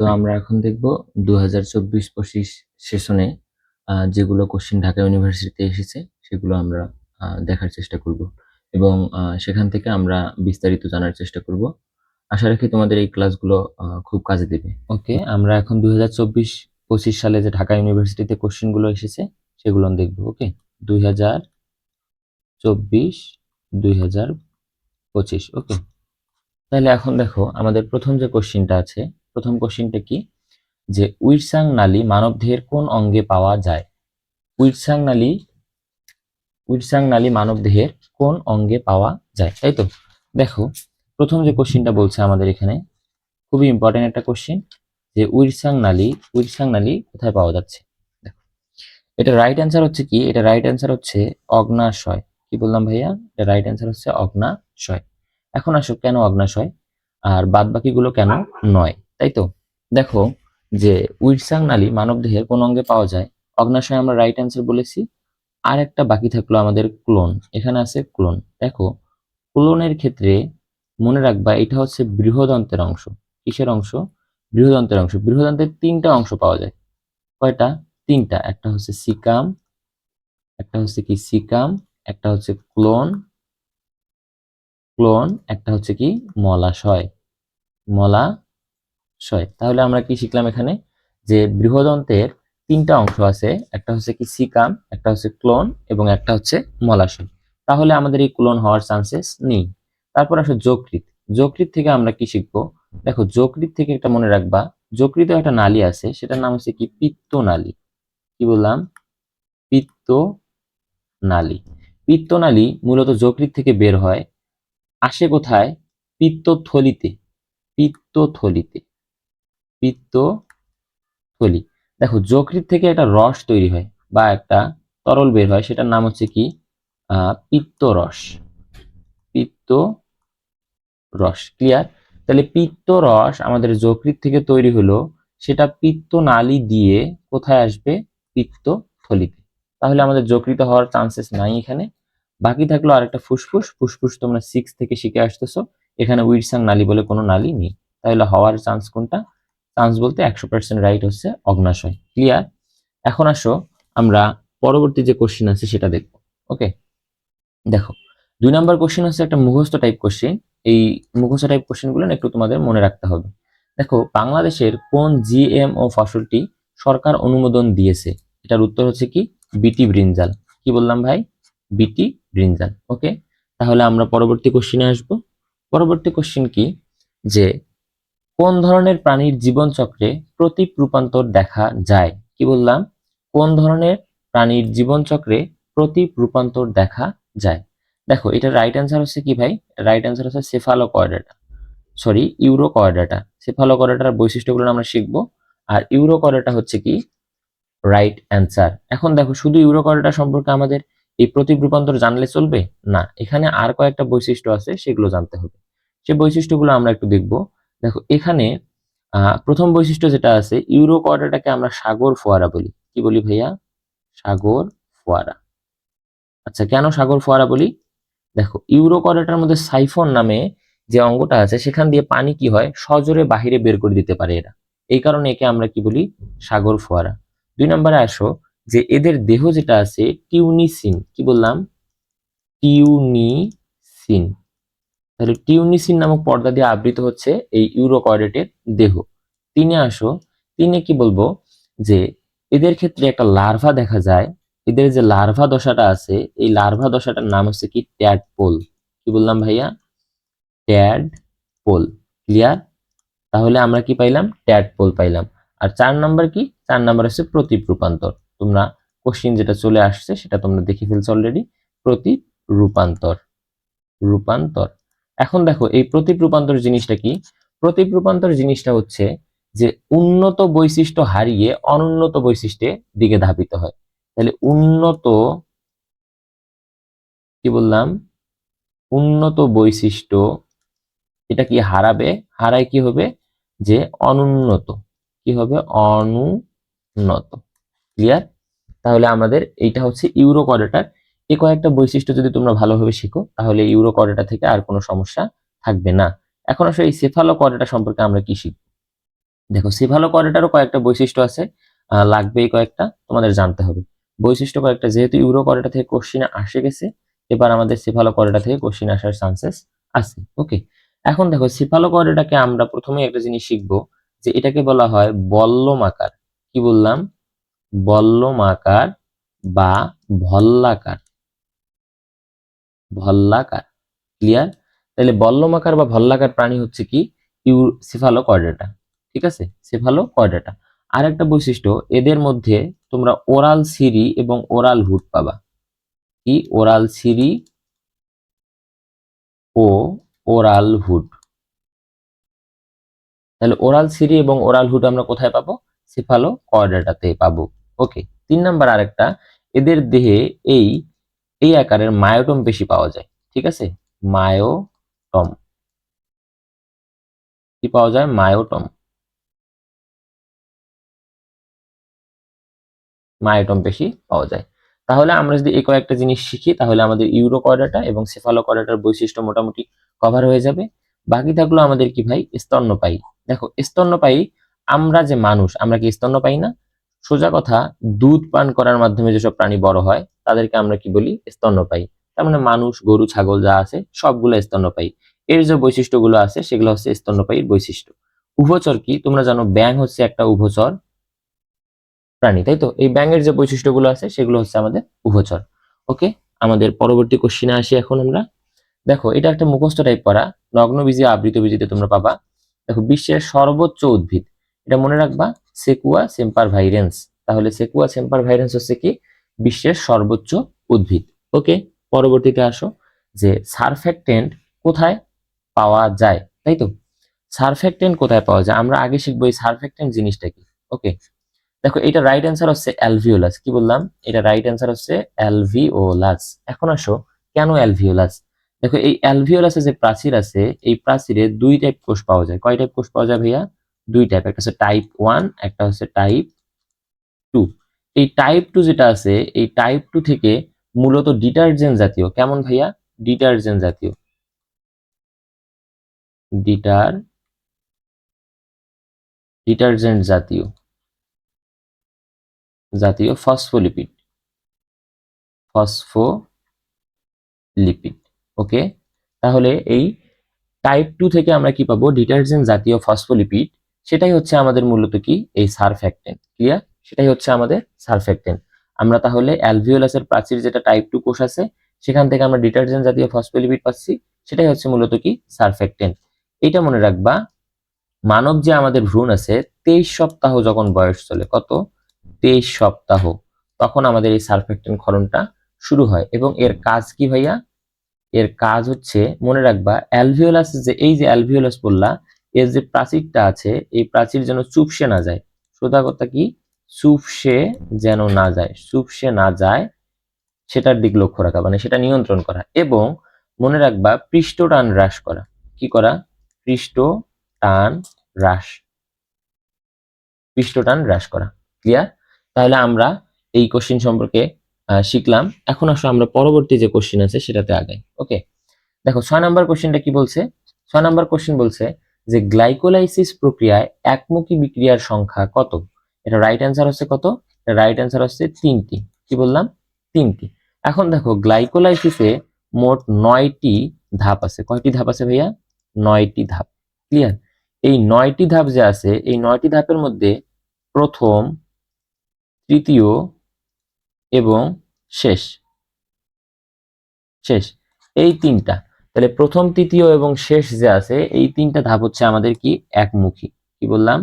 তো আমরা এখন দেখব দু হাজার চব্বিশ পঁচিশ সেশনে যেগুলো কোশ্চিন ঢাকা ইউনিভার্সিটিতে এসেছে, সেগুলো আমরা দেখার চেষ্টা করব। এবং সেখান থেকে আমরা বিস্তারিত জানার চেষ্টা করব। আশা রাখি তোমাদের এই ক্লাসগুলো খুব কাজে দেবে। ওকে, আমরা এখন দু হাজার চব্বিশ পঁচিশ সালে যে ঢাকা ইউনিভার্সিটিতে কোশ্চিনগুলো এসেছে, সেগুলো দেখব, ওকে? দুই হাজার চব্বিশ দুই হাজার পঁচিশ, ওকে? তাহলে এখন দেখো, আমাদের প্রথম যে কোশ্চিনটা আছে প্রথম কোশ্চিনটা কি? যে উইরসাং নালী মানবদেহের কোন অঙ্গে পাওয়া যায়? উইরসাং নালী উইরসাং নালী মানবদেহের কোন অঙ্গে পাওয়া যায়? তাই তো? দেখো, প্রথম যে কোশ্চিনটা বলছে আমাদের এখানে, খুবই ইম্পর্টেন্ট একটা কোশ্চিন, যে উইরসাং নালী উইরসাং নালী কোথায় পাওয়া যাচ্ছে? এটা রাইট অ্যান্সার হচ্ছে কি? এটা রাইট অ্যান্সার হচ্ছে অগ্নাশয়। কি বললাম ভাইয়া? এটা রাইট অ্যান্সার হচ্ছে অগ্নাশয়। এখন আসো, কেন অগ্নাশয়? আর বাদ বাকিগুলো কেন নয়? তাই তো দেখো যে উইরসাং নালী মানবদেহের কোন অঙ্গে পাওয়া যায়। অগ্নাশয় আমরা রাইট অ্যান্সার বলেছি। আর একটা বাকি থাকল আমাদের ক্লোন। এখানে আছে ক্লোন। দেখো, ক্লোনের ক্ষেত্রে মনে রাখবা, এটা হচ্ছে বৃহদন্তের অংশ। কিসের অংশ? বৃহদন্তের অংশ। বৃহদন্তের তিনটা অংশ পাওয়া যায়। কয়টা? তিনটা। একটা হচ্ছে সিকাম, একটা হচ্ছে কি সিকাম, একটা হচ্ছে ক্লোন ক্লোন, একটা হচ্ছে কি মলাশয়। মলাশয় তাহলে আমরা কি শিখলাম এখানে? যে বৃহদন্তের তিনটা অংশ আছে, একটা হচ্ছে কি সিকাম, একটা হচ্ছে ক্লোন এবং একটা হচ্ছে মলাশয়। তাহলে আমাদের এই ক্লোন হওয়ার চান্সেস নেই। তারপর আসো যকৃত যকৃত থেকে আমরা কি শিখব? দেখো যকৃত থেকে একটা মনে রাখবা যকৃতে একটা নালী আছে, সেটার নাম হচ্ছে কি পিত্ত নালী কি বললাম? পিত্ত নালী পিত্তনালী মূলত যকৃত থেকে বের হয়, আসে কোথায়? পিত্তথলিতে। পিত্তথলিতে। পিত্তথলি দেখো যকৃত থেকে একটা রস তৈরি হয় বা একটা তরল বের হয়, সেটার নাম হচ্ছে কি? পিত্তরস পিত্ত রস। ক্লিয়ার? তাহলে পিত্তরস আমাদের যকৃত থেকে তৈরি হলো, সেটা পিত্তনালী দিয়ে কোথায় আসবে? পিত্তথলিতে তাহলে আমাদের যকৃত হওয়ার চান্সেস নাই এখানে। বাকি থাকল আরেকটা ফুসফুস। ফুসফুস তোমরা সিক্স থেকে শিখে আসতেছো। এখানে উইরসাং নালী বলে কোনো নালী নেই। তাহলে হওয়ার চান্স কোনটা? চান্স বলতে একশো পার্সেন্ট রাইট হচ্ছে অগ্নাশয় ক্লিয়ার এখন আসো, আমরা পরবর্তী যে কোশ্চেন আছে সেটা দেখব ওকে দেখো, দুই নাম্বার কোশ্চেন হচ্ছে একটা মুখস্থ টাইপ কোশ্চেন এই মুখস্থ টাইপ কোশ্চেনগুলো একটু তোমাদের মনে রাখতে হবে। দেখো, বাংলাদেশের কোন জিএমও ফসলটি সরকার অনুমোদন দিয়েছে? এটার উত্তর হচ্ছে কি? বিটি ব্রিঞ্জাল কি বললাম ভাই? বিটি ব্রিঞ্জাল ওকে তাহলে আমরা পরবর্তী কোশ্চিনে আসব। পরবর্তী কোশ্চিন কি? যে কোন ধরনের প্রাণীর জীবনচক্রে প্রতীপ রূপান্তর দেখা যায়? কি বললাম? কোন ধরনের প্রাণীর জীবনচক্রে প্রতীপ রূপান্তর দেখা যায়? দেখো, এটা রাইট অ্যান্সার হচ্ছে কি ভাই? রাইট অ্যান্সার হচ্ছে সেফালো কয়ডাটা সরি ইউরো কয়ডাটা সেফালো সেফালোকয়েডাটার বৈশিষ্ট্যগুলো আমরা শিখব। আর ইউরোকয়েডাটা হচ্ছে কি? রাইট অ্যান্সার এখন দেখো, শুধু ইউরোকয়েডাটা সম্পর্কে আমাদের এই প্রতীপ রূপান্তর জানলে চলবে? না, এখানে আর কয়েকটা বৈশিষ্ট্য আছে, সেগুলো জানতে হবে। সে বৈশিষ্ট্যগুলো আমরা একটু দেখব। দেখো, এখানে প্রথম বৈশিষ্ট্য যেটা আছে ইউরো ইউরোকয়েডাটাকে আমরা সাগর ফোয়ারা বলি। কি বলি ভাইয়া? সাগর ফোয়ারা। আচ্ছা কেন সাগর ফোয়ারা বলি? দেখো ইউরো ইউরোকয়েডাটার মধ্যে সাইফন নামে যে অঙ্গটা আছে, সেখান দিয়ে পানি কি হয়? সজোরে বাহিরে বের করে দিতে পারে এরা। এই কারণে একে আমরা কি বলি? সাগর ফোয়ারা। দুই নম্বরে আসো, যে এদের দেহ যেটা আছে, টিউনিসিন। কি বললাম? টিউনিসিন। তাহলে টিউনিসিন নামক পর্দা দিয়ে আবৃত হচ্ছে এই ইউরোকয়েডেটের দেহ। তিনে আসো, তিনে কি বলব? যে এদের ক্ষেত্রে একটা লার্ভা দেখা যায়। এদের যে লার্ভা দশাটা আছে, এই লার্ভা দশাটার নাম হচ্ছে কি? Tadpole. কি বললাম ভাইয়া? Tadpole. ক্লিয়ার? তাহলে আমরা কি পাইলাম? ট্যাড পোল পাইলাম। আর চার নাম্বার কি? চার নাম্বার হচ্ছে প্রতীপ রূপান্তর। তোমরা কোশ্চিন যেটা চলে আসছে সেটা তোমরা দেখে ফেলছো অলরেডি প্রতীপ রূপান্তর। রূপান্তর। এখন দেখো, এই প্রতীপ রূপান্তর জিনিসটা কি? প্রতীপ রূপান্তর জিনিসটা হচ্ছে যে উন্নত বৈশিষ্ট্য হারিয়ে অনুন্নত বৈশিষ্ট্যের দিকে ধাবিত হয়। তাহলে উন্নত, কি বললাম? উন্নত বৈশিষ্ট্য এটা কি হারাবে? হারায় কি হবে? যে অনুন্নত। কি হবে? অনুন্নত। ক্লিয়ার তাহলে আমাদের এইটা হচ্ছে ইউরো কর্ডাটার এই কয়েকটা বৈশিষ্ট্য যদি তোমরা ভালোভাবে শিখো তাহলে ইউরো কর্ডাটা থেকে আর কোনো সমস্যা থাকবে না। এখন আসলে এই সেফালো কর্ডাটা সম্পর্কে আমরা কি শিখব? দেখো সেফালো করেটারও কয়েকটা বৈশিষ্ট্য আছে আহ, লাগবে কয়েকটা তোমাদের জানতে হবে। বৈশিষ্ট্য কয়েকটা যেহেতু ইউরো করেটা থেকে কোশ্চিনে আসে গেছে এবার আমাদের সেফালো করেটা থেকে কোশ্চিন আসার চান্সেস আছে ওকে এখন দেখো সেফালো করেটাকে আমরা প্রথমে একটা জিনিস শিখব যে এটাকে বলা হয় বল্লমাকার। কি বললাম? বল্লমাকার বা ভল্লাকার। ভল্লাকার ক্লিয়ার তাহলে বল্লমাকার বা ভল্লাকার প্রাণী হচ্ছে কি? সিফালো কর্ডেটা ঠিক আছে? সেফালো কর্ডেটা আর একটা বৈশিষ্ট্য, এদের মধ্যে তোমরা ওরাল সিরি এবং ওরাল হুড পাবা। কি? ওরাল সিরি ও ওরাল হুড। তাহলে ওরাল সিরি এবং ওরাল হুড আমরা কোথায় পাবো? সেফালো কর্ডেটাতে পাবো। ওকে, তিন নাম্বার আরেকটা, এদের দেহে এই এই আকারের মায়োটম বেশি পাওয়া যায়, ঠিক আছে? মায়োটম। কি পাওয়া যায়? মায়োটম। মায়োটম বেশি পাওয়া যায়। তাহলে আমরা যদি এই কয়েকটা জিনিস শিখি, তাহলে আমাদের ইউরো কর্ডাটা এবং সেফালো কর্ডাটার বৈশিষ্ট্য মোটামুটি কভার হয়ে যাবে। বাকি থাকল আমাদের কি ভাই? স্তন্যপায়ী। দেখো, স্তন্যপায়ী, আমরা যে মানুষ, আমরা কি স্তন্যপায়ী না? সোজা কথা, দুধ পান করার মাধ্যমে যেসব প্রাণী বড় হয় তাদেরকে আমরা কি বলি? স্তন্যপায়ী। তার মানে মানুষ, গরু, ছাগল যা আছে, সবগুলো স্তন্যপায়ী। এর যে বৈশিষ্ট্যগুলো আছে, সেগুলো হচ্ছে স্তন্যপায়ীর বৈশিষ্ট্য। উভচর কি? তোমরা জানো ব্যাং হচ্ছে একটা উভচর প্রাণী, তাই তো? এই ব্যাঙের যে বৈশিষ্ট্যগুলো আছে, সেগুলো হচ্ছে আমাদের উভচর। ওকে? আমাদের পরবর্তী কোশ্চিনে আসি এখন আমরা। দেখো, এটা একটা মুখস্থ টাইপ করা নগ্নবীজি আবৃত বীজিতে তোমরা পাবা। দেখো, বিশ্বের সর্বোচ্চ উদ্ভিদ। এটা মনে রাখবা, সেকুয়া সেম্পার ভাইরেন্স তাহলে সেকুয়া সেম্পার ভাইরেন্স হচ্ছে কি? বিশ্বের সর্বোচ্চ উদ্ভিদ। ওকে পরবর্তীতে আসো যে সারফেক্টেন্ট কোথায় পাওয়া যায়, তাই তো? সারফেক্টেন্ট কোথায় পাওয়া যায়? আমরা আগে শিখব এই সারফেক্টেন্ট জিনিসটা কি। ওকে দেখো এটা রাইট অ্যান্সার হচ্ছে অ্যালভিওলাস কি বললাম? এটা রাইট অ্যান্সার হচ্ছে অ্যালভিওলাস এখন আসো, কেন অ্যালভিওলাস দেখো এই অ্যালভিওলাসে যে প্রাচীর আছে, এই প্রাচীরে দুই টাইপ কোষ পাওয়া যায়। কয় টাইপ কোষ পাওয়া যায় ভাইয়া? দুই টাইপ একটা হচ্ছে টাইপ ওয়ান একটা হচ্ছে টাইপ টু এই টাইপ টু যেটা আছে, এই টাইপ টু থেকে মূলত ডিটারজেন্ট জাতীয়। কেমন ভাইয়া? ডিটারজেন্ট জাতীয়। ডিটার ডিটারজেন্ট জাতীয়। জাতীয় ফসফোলিপিড ফসফোলিপিড ওকে তাহলে এই টাইপ টু থেকে আমরা কি পাবো? ডিটারজেন্ট জাতীয় ফসফোলিপিড সেটাই হচ্ছে আমাদের মূলত কি? এই সারফ্যাক্টেন্ট ক্লিয়ার সেটাই হচ্ছে আমাদের সারফ্যাক্টেন্ট আমরা তাহলে অ্যালভিওলাসের প্রাচীর যেটা টাইপ টু কোষ আছে, সেখান থেকে আমরা ডিটারজেন্ট জাতীয় ফসফোলিপিড পাচ্ছি, সেটাই হচ্ছে মূলত কি? সারফ্যাক্টেন্ট এটা মনে রাখবা, মানব যে আমাদের ভ্রূণ আছে, তেইশ সপ্তাহ যখন বয়স চলে, কত? তেইশ সপ্তাহ, তখন আমাদের এই সারফেক্টেন্ট ক্ষরণটা শুরু হয়। এবং এর কাজ কি ভাইয়া? এর কাজ হচ্ছে, মনে রাখবা, অ্যালভিওলাস যে, এই যে অ্যালভিওলাস বললা, এর যে প্রাচীরটা আছে, এই প্রাচীর যেন চুপসে না যায়। সোজা কথা কি? চুপসে যেন না যায়, চুপসে না যায়, সেটার দিক লক্ষ্য রাখা মানে সেটা নিয়ন্ত্রণ করা এবং মনে রাখবা পৃষ্ঠ টান হ্রাস করা। কি করা? পৃষ্ঠ টান হ্রাস। পৃষ্ঠ টান হ্রাস করা। ক্লিয়ার তাহলে আমরা এই কোশ্চিন সম্পর্কে শিখলাম। এখন আসো আমরা পরবর্তী যে কোশ্চিন আছে সেটাতে আগাই। ওকে দেখো, ছয় নাম্বার কোশ্চিনটা কি বলছে? ছয় নাম্বার কোশ্চিন বলছে যে গ্লাইকোলাইসিস প্রক্রিয়ায় একমুখী বিক্রিয়ার সংখ্যা কত? এটা রাইট অ্যান্সার হচ্ছে কত? রাইট অ্যান্সার হচ্ছে তিনটি। কি বললাম? তিনটি। এখন দেখো গ্লাইকোলাইসিসে মোট নয়টি ধাপ আছে। কয়টি ধাপ আছে ভাইয়া? নয়টি ধাপ। ক্লিয়ার এই নয়টি ধাপ যে আছে, এই নয়টি ধাপের মধ্যে প্রথম, তৃতীয় এবং শেষ। শেষ। এই তিনটা। তাহলে প্রথম, তৃতীয় এবং শেষ যে আছে, এই তিনটা ধাপ হচ্ছে আমাদের কি? একমুখী। কি বললাম?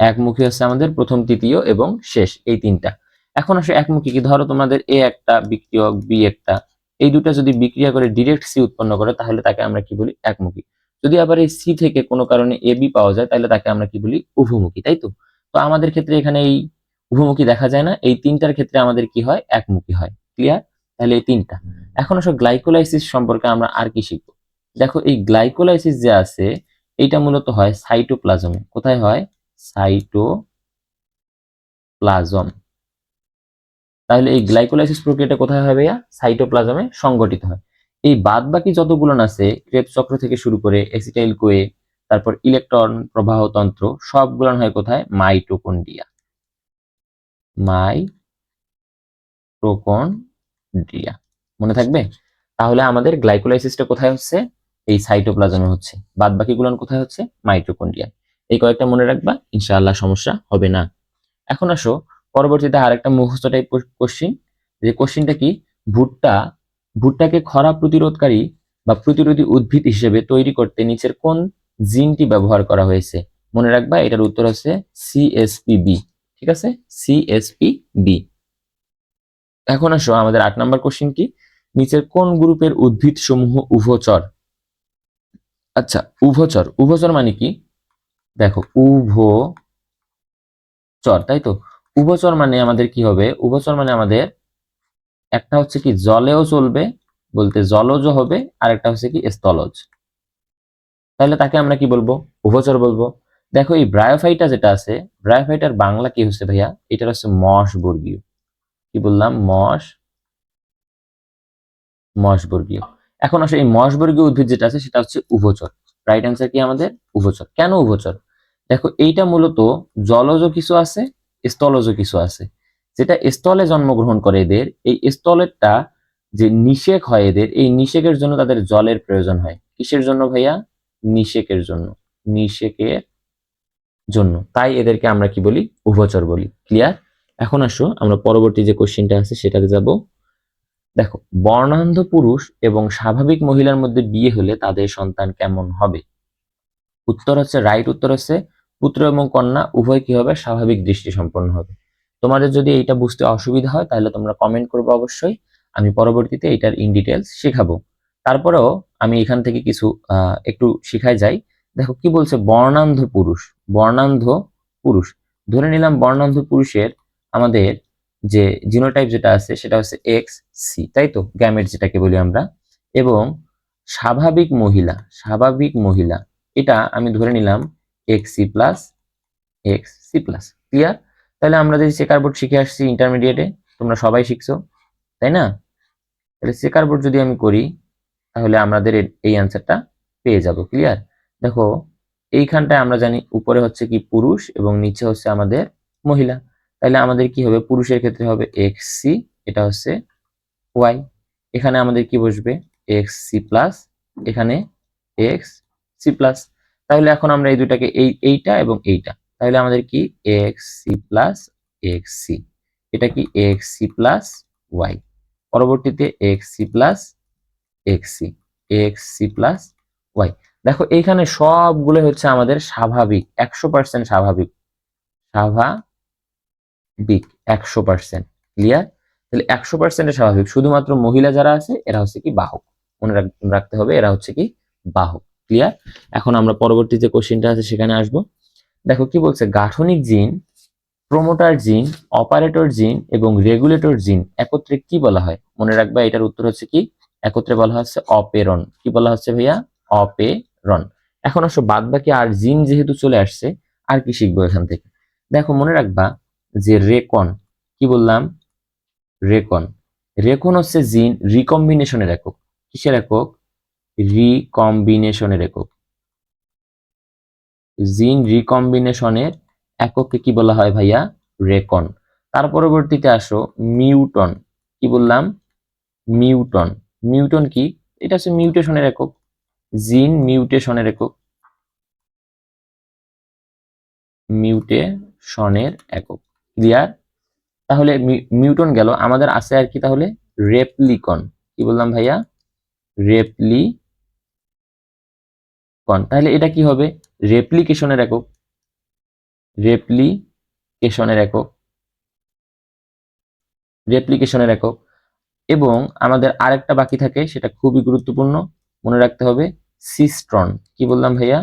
একমুখী হচ্ছে আমাদের প্রথম, তৃতীয় এবং শেষ এই তিনটা। এখন আসে একমুখী কি? ধরো তোমাদের এ একটা বিক্রিয়ক বি একটা। এই দুটা যদি বিক্রিয়া করে ডিরেক্ট সি উৎপন্ন করে, তাহলে তাকে আমরা কি বলি? একমুখী। যদি আবার এই সি থেকে কোনো কারণে এ বি পাওয়া যায়, তাহলে তাকে আমরা কি বলি? উভমুখী, তাই তো? তো আমাদের ক্ষেত্রে এখানে এই উভমুখী দেখা যায় না। এই তিনটার ক্ষেত্রে আমাদের কি হয়? একমুখী হয়। ক্লিয়ার তাহলে এই তিনটা। এখন আসলে গ্লাইকোলাইসিস সম্পর্কে আমরা আর কি শিখব? দেখো এই গ্লাইকোলাইসিস যে আছে, এইটা মূলত হয় সাইটোপ্লাজমে কোথায় হয়? সাইটোপ্লাজম। তাহলে এই গ্লাইকোলাইসিস প্রক্রিয়াটা কোথায় ভাইয়া? সাইটোপ্লাজমে সংগঠিত হয়। এই বাদ বাকি যতগুলো আছে, ক্রেপ চক্র থেকে শুরু করে এসিটাইল কোয়ে তারপর ইলেকট্রন প্রবাহ তন্ত্র, সবগুলো হয় কোথায়? মাইটোকন্ড্রিয়া। মাইটোকন্ড্রিয়া। মনে থাকবে? তাহলে আমাদের গ্লাইকোলাইসিসটা কোথায় হচ্ছে? এই সাইটোপ্লাজমে হচ্ছে। বাদ বাকিগুলো কোথায় হচ্ছে? মাইটোকন্ড্রিয়া এই কয়েকটা মনে রাখবা, ইনশাআল্লাহ সমস্যা হবে না। এখন আসো, পরবর্তীতে আরেকটা মুখস্থ টাইপ কোশ্চিন যে কোশ্চিনটা কি? ভুট্টা, ভুট্টাকে খরা প্রতিরোধকারী বা প্রতিরোধী উদ্ভিদ হিসেবে তৈরি করতে নিচের কোন জিনটি ব্যবহার করা হয়েছে? মনে রাখবা, এটার উত্তর হচ্ছে সিএসপি বি ঠিক আছে? সিএসপি বি এখন আসো, আমাদের আট নম্বর কোশ্চিন কি? নিচের কোন গ্রুপের উদ্ভিদ সমূহ উভচর? আচ্ছা উভচর। উভচর মানে কি? দেখো উভচর তাই তো? উভচর মানে আমাদের কি হবে? উভচর মানে আমাদের একটা হচ্ছে কি জলেও চলবে বলতে জলজ হবে আর একটা হচ্ছে কি স্থলজ। তাহলে তাকে আমরা কি বলব? উভচর বলব। দেখো, এই ব্রায়োফাইটা যেটা আছে, ব্রায়োফাইটার বাংলা কি হচ্ছে ভাইয়া? এটার হচ্ছে মশ বর্গীয় কি বললাম? মশ মশবর্গীয় এখন আসলে এই মশবর্গীয় উদ্ভিদ যেটা আছে, সেটা হচ্ছে উভচর রাইট অ্যান্সার কি আমাদের? উভচর কেন উভচর দেখো, এইটা মূলত জলজ কিছু আছে, স্থলজ কিছু আছে। যেটা স্থলে জন্মগ্রহণ করে এদের, এই স্থলেরটা যে নিষেক হয় এদের, এই নিষেকের জন্য তাদের জলের প্রয়োজন হয়। কিসের জন্য ভাইয়া? নিষেকের জন্য। নিষেকের জন্য। তাই এদেরকে আমরা কি বলি? উভচর বলি। ক্লিয়ার এখন আসো, আমরা পরবর্তী যে কোশ্চিনটা আছে সেটাতে যাব। দেখো, বর্ণান্ধ পুরুষ এবং স্বাভাবিক মহিলার মধ্যে বিয়ে হলে তাদের সন্তান কেমন হবে? উত্তর হচ্ছে রাইট উত্তর হচ্ছে পুত্র এবং কন্যা, উভয় কি হবে? স্বাভাবিক দৃষ্টি সম্পন্ন হবে। তোমাদের যদি এইটা বুঝতে অসুবিধা হয়, তাহলে তোমরা কমেন্ট করবে অবশ্যই। আমি পরবর্তীতে এটার ইন ডিটেলস শেখাবো। তারপরেও আমি এখান থেকে কিছু একটু শিখাই যাই। দেখো, কি বলছে? বর্ণান্ধ পুরুষ। বর্ণান্ধ পুরুষ। ধরে নিলাম বর্ণান্ধ পুরুষের আমাদের যে জিনোটাইপ যেটা আছে, সেটা হচ্ছে এক্স সি তাই তো? গ্যামেট যেটাকে বলি আমরা। এবং স্বাভাবিক মহিলা স্বাভাবিক মহিলা। এটা আমি ধরে নিলাম X C plus X C plus clear তাহলে আমরা যদি চেকার বোর্ড শিখে আসছি ইন্টারমিডিয়েটে তোমরা সবাই শিখছো, তাই না? তাহলে চেকার বোর্ড যদি আমি করি, তাহলে আমাদের এই অ্যান্সারটা পেয়ে যাব ক্লিয়ার দেখো, এইখানটায় আমরা জানি উপরে হচ্ছে কি পুরুষ এবং নিচে হচ্ছে আমাদের মহিলা। তাহলে আমাদের কি হবে? পুরুষের ক্ষেত্রে হবে এক্স সি এটা হচ্ছে ওয়াই এখানে আমাদের কি বসবে? এক্স সি প্লাস এখানে এক্স সি প্লাস তাহলে এখন আমরা এই দুটাকে এই, এইটা এবং এইটা। তাহলে আমাদের কি? X C plus X C এটা কি? এক্স সি প্লাস ওয়াই পরবর্তীতে X C plus X C X C plus Y দেখো, এইখানে সবগুলো হচ্ছে আমাদের স্বাভাবিক, একশো পার্সেন্ট স্বাভাবিক। স্বাভাবিক, একশো পার্সেন্ট ক্লিয়ার তাহলে একশো পার্সেন্টের স্বাভাবিক। শুধুমাত্র মহিলা যারা আছে, এরা হচ্ছে কি বাহক। মনে রাখতে হবে, এরা হচ্ছে কি বাহক। ক্লিয়ার এখন আমরা পরবর্তী যে কোশ্চিনটা আছে সেখানে আসব। দেখো কি বলছে? গাঠনিক জিন প্রোমোটার জিন অপারেটর জিন এবং রেগুলেটর জিন একত্রে কি বলা হয়? মনে রাখবা এটার উত্তর হচ্ছে কি? একত্রে বলা হচ্ছে অপেরন কি বলা হচ্ছে ভাইয়া? অপেরন এখন আসো বাদ বাকি আর জিন যেহেতু চলে আসছে, আর কি শিখব এখান থেকে? দেখো, মনে রাখবা যে রেকন, কি বললাম? রেকন। রেকন হচ্ছে জিন রিকম্বিনেশনের একক। কিসের একক? রিকম্বিনেশনের একক। জিন রিকম্বিনেশনের এককে কি বলা হয় ভাইয়া? রেকন তার পরবর্তীতে আসো মিউটন কি বললাম? মিউটন মিউটন কি? এটা হচ্ছে মিউটেশনের একক। জিন মিউটেশনের একক। মিউটেশনের একক। ক্লিয়ার তাহলে মিউটন গেল। আমাদের আছে আর কি তাহলে? রেপ্লিকন কি বললাম ভাইয়া? রেপ্লিকন তাহলে এটা কি হবে? রেপ্লিকেশনের একক। রেপ্লিকেশনের একক। রেপ্লিকেশনের একক। এবং আমাদের আরেকটা বাকি থাকে, সেটা খুবই গুরুত্বপূর্ণ। মনে রাখতে হবে সিস্ট্রন কি বললাম ভাইয়া?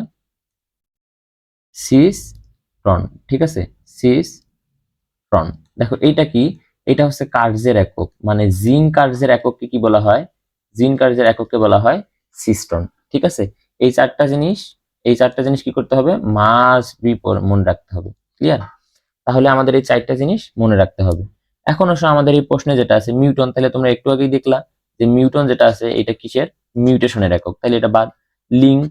সিস্ট্রন ঠিক আছে? সিস্ট্রন দেখো, এইটা কি? এটা হচ্ছে কার্যের একক। মানে জিন কার্যের একককে কি বলা হয়? জিন কার্যের একককে বলা হয় সিস্টন ঠিক আছে? এই চারটা জিনিস, এই চারটা জিনিস কি করতে হবে? মাস বি মনে রাখতে হবে। ক্লিয়ার তাহলে আমাদের এই চারটা জিনিস মনে রাখতে হবে। এখন আসলে আমাদের এই প্রশ্নে যেটা আছে, মিউটন, তাহলে তোমরা একটু আগেই দেখলা যে মিউটন যেটা আছে, এটা কিসের? মিউটেশনের একক। তাহলে এটা বাদ। লিঙ্ক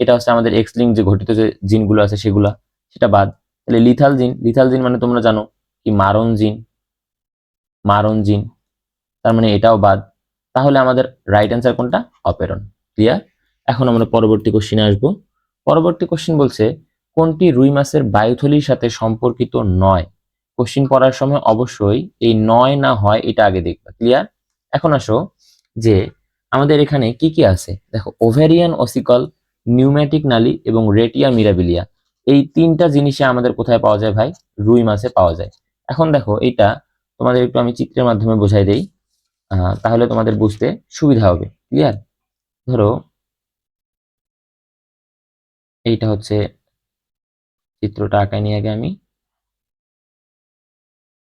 এটা হচ্ছে আমাদের এক্স লিঙ্ক যে ঘটিত যে জিনগুলো আছে সেগুলা, সেটা বাদ। তাহলে লিথাল জিন লিথাল জিন মানে তোমরা জানো কি মারণ জিন মারণ জিন তার মানে এটাও বাদ। তাহলে আমাদের রাইট অ্যান্সার কোনটা? অপেরন ক্লিয়ার এখন আমরা পরবর্তী কোশ্চিনে আসব। পরবর্তী কোশ্চিন বলছে, কোনটি রুই মাছের বায়ুথলির সাথে সম্পর্কিত নয়? কোশ্চিন পড়ার সময় অবশ্যই এই নয় না হয় এটা আগে দেখবা। ক্লিয়ার এখন আসো যে আমাদের এখানে কি কি আছে? দেখো ওভেরিয়ান অসিকল নিউম্যাটিক নালী এবং রেটিয়া মিরাবিলিয়া এই তিনটা জিনিসে আমাদের কোথায় পাওয়া যায় ভাই? রুই মাছে পাওয়া যায়। এখন দেখো, এটা তোমাদের একটু আমি চিত্রের মাধ্যমে বোঝাই দেই। তাহলে তোমাদের বুঝতে সুবিধা হবে। ক্লিয়ার ধরো এইটা হচ্ছে চিত্রটা আঁকায় নিয়ে আগে আমি।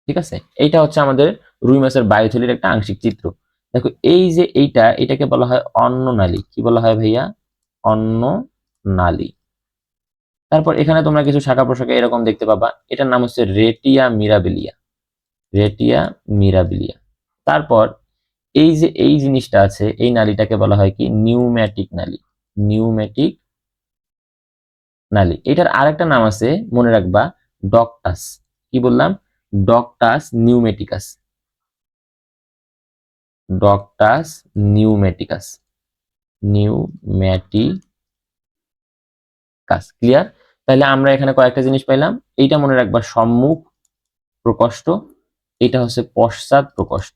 ঠিক আছে? এইটা হচ্ছে আমাদের রুই মাছের বায়ুথলির একটা আংশিক চিত্র। দেখো, এই যে এইটা, এটাকে বলা হয় অন্ন নালী কি বলা হয় ভাইয়া? অন্ন নালী তারপর এখানে তোমরা কিছু শাখা প্রশাখা এরকম দেখতে পাবা। এটার নাম হচ্ছে রেটিয়া মিরাবিলিয়া। রেটিয়া মিরাবিলিয়া। তারপর এই যে এই জিনিসটা আছে, এই নালীটাকে বলা হয় কি? নিউম্যাটিক নালী। নিউম্যাটিক নালী। এটার আরেকটা নাম আছে, মনে রাখবা, ডকটাস। কি বললাম? ডকটাস নিউমেটিকাস। ডকটাস নিউমেটিকাস। নিউম্যাটিকাস ক্লিয়ার তাহলে আমরা এখানে কয়েকটা জিনিস পাইলাম। এইটা মনে রাখবা সম্মুখ প্রকোষ্ঠ, এটা হচ্ছে পশ্চাৎ প্রকোষ্ঠ।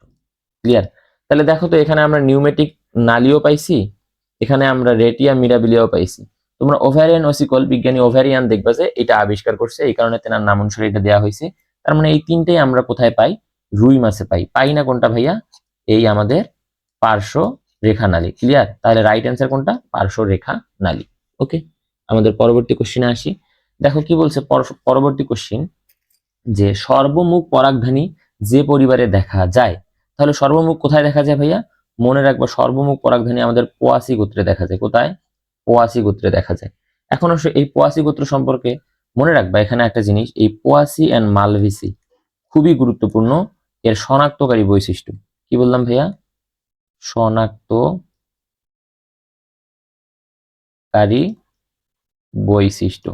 ক্লিয়ার তাহলে দেখো তো এখানে আমরা নিউমেটিক নালিও পাইছি, এখানে আমরা রেটিয়া মিরাবিলিয়াও পাইছি। তোমরা ওভারিয়ান ওসিকল বিজ্ঞানী ওভারিয়ান দেখবা যে এটা আবিষ্কার করছে, এই কারণে তেনার নাম অনুসারে এটা দেওয়া হয়েছে। তার মানে এই তিনটেই আমরা কোথায় পাই? রুই মাছে পাই। পাই না কোনটা ভাইয়া? এই আমাদের পার্শ্ব রেখা নালী ক্লিয়ার তাহলে রাইট অ্যান্সার কোনটা? পার্শ্ব রেখা নালী ওকে আমাদের পরবর্তী কোশ্চিনে আসি। দেখো কি বলছে পর- পরবর্তী কোশ্চিন যে সর্বমুখ পরাগধানী যে পরিবারে দেখা যায়, তাহলে সর্বমুখ কোথায় দেখা যায় ভাইয়া? মনে রাখবা সর্বমুখ পরাগধানী আমাদের পোয়াসি গোত্রে দেখা যায়। কোথায়? পোয়াসি গোত্রে দেখা যায়। এখন অবশ্য এই পোয়াসি গোত্র সম্পর্কে মনে রাখবা, এখানে একটা জিনিস, এই পোয়াসি অ্যান্ড মালভিসি খুবই গুরুত্বপূর্ণ, এর শনাক্তকারী বৈশিষ্ট্য। কি বললাম ভাইয়া? শনাক্তকারী বৈশিষ্ট্য।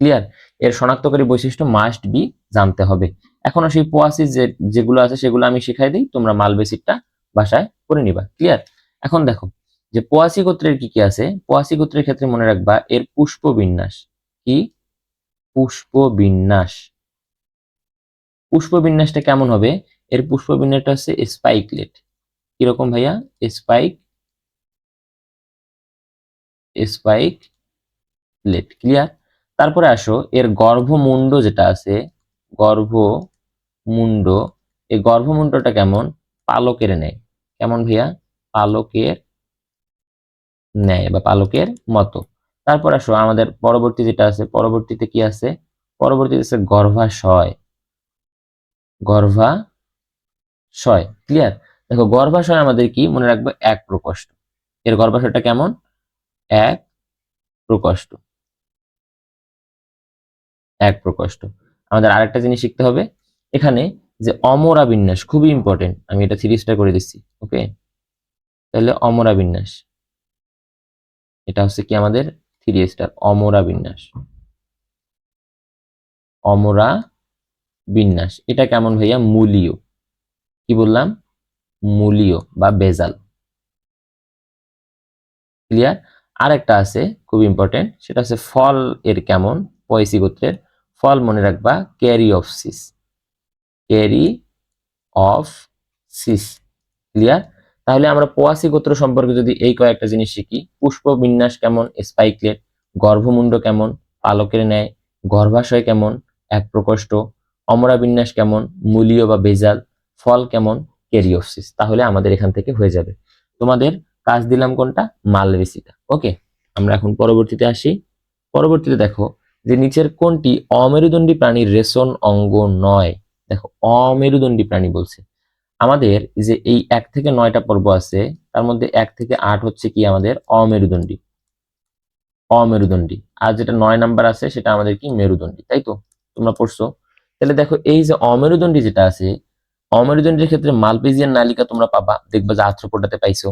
ক্লিয়ার এর শনাক্তকারী বৈশিষ্ট্য মাস্ট বি জানতে হবে। এখনও সেই পোয়াসি যে, যেগুলো আছে সেগুলো আমি শিখাই দিই, তোমরা মালবেসিকটা বাসায় করে নিবা। ক্লিয়ার এখন দেখো যে পোয়াসি গোত্রের কি কি আছে? পোয়াসি গোত্রের ক্ষেত্রে মনে রাখবা, এর পুষ্প বিন্যাস। কি? পুষ্প বিন্যাস। পুষ্প বিন্যাসটা কেমন হবে? এর পুষ্প বিন্যাসটা হচ্ছে স্পাইকলেট। কীরকম ভাইয়া? Spike spikelet clear? তারপরে আসো, এর গর্ভমুণ্ড যেটা আছে, গর্ভমুণ্ড, এই গর্ভমুণ্ডটা কেমন? পালকের নেয়। কেমন ভাইয়া? পালকের ন্যায় বা পালকের মতো। তারপর আসো, আমাদের পরবর্তী যেটা আছে, পরবর্তীতে কি আছে? পরবর্তীতে আছে গর্ভাশয়। গর্ভাশয় ক্লিয়ার দেখো, গর্ভাশয় আমাদের কি? মনে রাখব এক প্রকোষ্ঠ। এর গর্ভাশয়টা কেমন? এক প্রকোষ্ঠ। এক প্রকোষ্ঠ। আমাদের আরেকটা জিনিস শিখতে হবে। এখানে যে অমরা বিন্যাস খুবই ইম্পর্টেন্ট আমি এটা স্টার করে দিচ্ছি ওকে তাহলে অমরা বিন্যাস এটা হচ্ছে কি আমাদের থ্রি স্টার অমরা বিন্যাস। অমরা বিন্যাস, এটা কেমন ভাইয়া? মূলীয়। কি বললাম? মূলীয় বা বেজাল। ক্লিয়ার আর একটা আছে খুব ইম্পর্টেন্ট সেটা হচ্ছে ফল এর কেমন? পয়সি গোত্রের। ফল মনে রাখবা caryopsis caryopsis clear তাহলে আমরা পোয়াসি গোত্র সম্পর্কে যদি এই কয়েকটা জিনিস শিখি, পুষ্প বিন্যাস কেমন, স্পাইকলেট, গর্ভমুণ্ড কেমন, পালকের ন্যায়, গর্ভাশয় কেমন, এক প্রকোষ্ঠ, অমরা বিন্যাস কেমন, মূলীয় বা বেজাল, ফল কেমন ক্যারিওসিস তাহলে আমাদের এখান থেকে হয়ে যাবে। তোমাদের কাজ দিলাম কোনটা? মালবেসিটা ওকে, আমরা এখন পরবর্তীতে আসি। পরবর্তীতে দেখো যে নিচের কোনটি অমেরুদণ্ডী প্রাণীর রেশন অঙ্গ নয়। দেখো, অমেরুদণ্ডী প্রাণী বলছে। আমাদের যে এই এক থেকে নয়টা পর্ব আছে, তার মধ্যে এক থেকে আট হচ্ছে কি আমাদের অমেরুদণ্ডী। অমেরুদণ্ডী। আর যেটা নয় নাম্বার আছে, সেটা আমাদের কি? মেরুদণ্ডী। তাই তো? তোমরা পড়ছো? তাহলে দেখো, এই যে অমেরুদণ্ডী যেটা আছে, অমেরুদণ্ডীর ক্ষেত্রে মালপেজিয়ান নালিকা তোমরা পাবা। দেখবা যে আর্থ্রোপোডাতে পাইছো।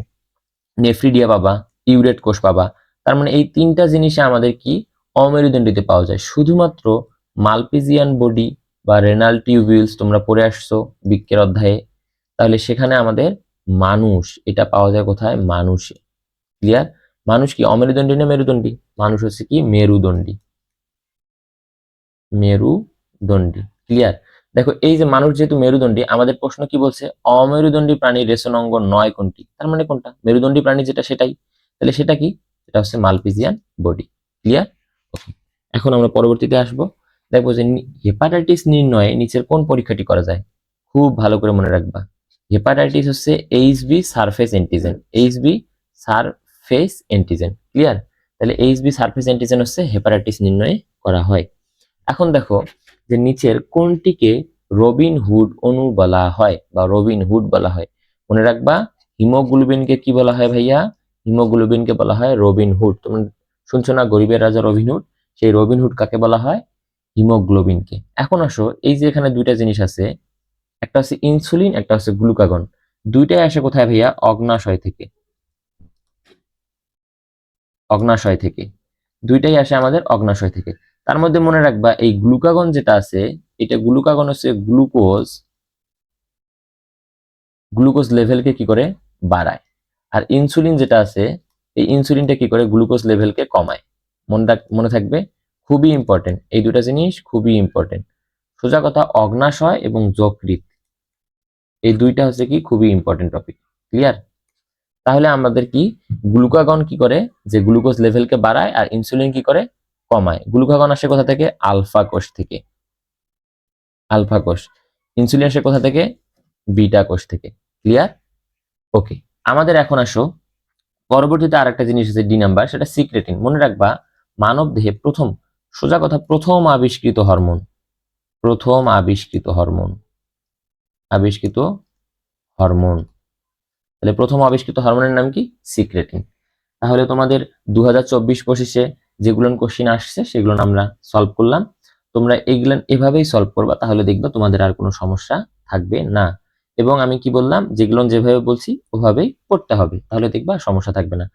নেফ্রিডিয়া পাবা। ইউরেট কোষ পাবা। তার মানে এই তিনটা জিনিসে আমাদের কি? অমেরুদণ্ডিতে পাওয়া যায়। শুধুমাত্র মালপেজিয়ান বডি বা রেনাল টিউবিউলস তোমরা পড়ে আসছো বৃক্কের অধ্যায়ে। তাহলে সেখানে আমাদের মানুষ, এটা পাওয়া যায় কোথায়? মানুষে। ক্লিয়ার মানুষ কি অমেরুদণ্ডী না মেরুদণ্ডী? মানুষ হচ্ছে কি মেরুদণ্ডী। মেরুদণ্ডী। ক্লিয়ার দেখো, এই যে মানুষ যেহেতু মেরুদণ্ডী, আমাদের প্রশ্ন কি বলছে? অমেরুদণ্ডী প্রাণীর রেশনাঙ্গ নয় কোনটি? তার মানে কোনটা? মেরুদণ্ডী প্রাণী যেটা, সেটাই। তাহলে সেটা কি? এটা হচ্ছে মালপিজিয়ান বডি। ক্লিয়ার ওকে এখন আমরা পরবর্তীতে আসব। দেখব যে হেপাটাইটিস নির্ণয়ে নিচের কোন পরীক্ষাটি করা যায়? খুব ভালো করে মনে রাখবা। হেপাটাইটিস হচ্ছে HB surface antigen HB surface antigen clear তাহলে এইচবি সারফেস অ্যান্টিজেন হচ্ছে হেপাটাইটিস নির্ণয় করা হয়। এখন দেখো যে নিচের কোনটিকে রবিন হুড অণু বলা হয় বা রবিন হুড বলা হয়। মনে রাখবা, হিমোগ্লোবিনকে কি বলা হয় ভাইয়া? হিমোগ্লোবিনকে বলা হয় রবিন হুড তোমরা শুনছো না গরিবের রাজা রবিন হুড সেই রবিন হুড কাকে বলা হয়? হিমোগ্লোবিনকে। এখন আসো, এই যে এখানে দুইটা জিনিস আছে একটা হচ্ছে ইনসুলিন একটা হচ্ছে গ্লুকাগন দুইটাই আসে কোথায় ভাইয়া? অগ্নাশয় থেকে। অগ্নাশয় থেকে। দুইটাই আসে আমাদের অগ্নাশয় থেকে। তার মধ্যে মনে রাখবা, এই গ্লুকাগন যেটা আছে, এটা গ্লুকাগন হচ্ছে গ্লুকোজ গ্লুকোজ লেভেলকে কি করে? বাড়ায়। আর ইনসুলিন যেটা আছে, এই ইনসুলিনটা কি করে? গ্লুকোজ লেভেলকে কমায়। মনে মনে থাকবে? খুবই ইম্পর্টেন্ট এই দুটা জিনিস খুবই ইম্পর্টেন্ট সোজা কথা, অগ্নাশয় এবং যকৃত এই দুইটা হচ্ছে কি খুবই ইম্পর্টেন্ট টপিক ক্লিয়ার তাহলে আমাদের কি গ্লুকাগন কি করে? যে গ্লুকোজ লেভেলকে বাড়ায় আর ইনসুলিন কি করে? কমায়। গ্লুকাগন আসে কোথা থেকে? আলফা কোষ থেকে। আলফা কোষ। ইনসুলিন আসে কোথা থেকে? বিটা কোষ থেকে। ক্লিয়ার ওকে আমাদের এখন আসো। পরবর্তীতে আরেকটা জিনিস আছে ডি নাম্বার সেটা সিক্রেটিন মনে রাখবা, মানব দেহে প্রথম, সোজা কথা, প্রথম আবিষ্কৃত হরমোন প্রথম আবিষ্কৃত হরমোন আবিষ্কৃত হরমোন। তাহলে প্রথম আবিষ্কৃত হরমোনের নাম কি? সিক্রেটিন। তাহলে তোমাদের দু হাজার চব্বিশ পঁচিশে যেগুলো কোশ্চিন আসছে, সেগুলো আমরা সলভ করলাম। তোমরা এগুলো এভাবেই সলভ করবা, তাহলে দেখবা তোমাদের আর কোনো সমস্যা থাকবে না। এবং আমি কি বললাম? যেগুলো যেভাবে বলছি, ওভাবেই পড়তে হবে। তাহলে দেখবা সমস্যা থাকবে না।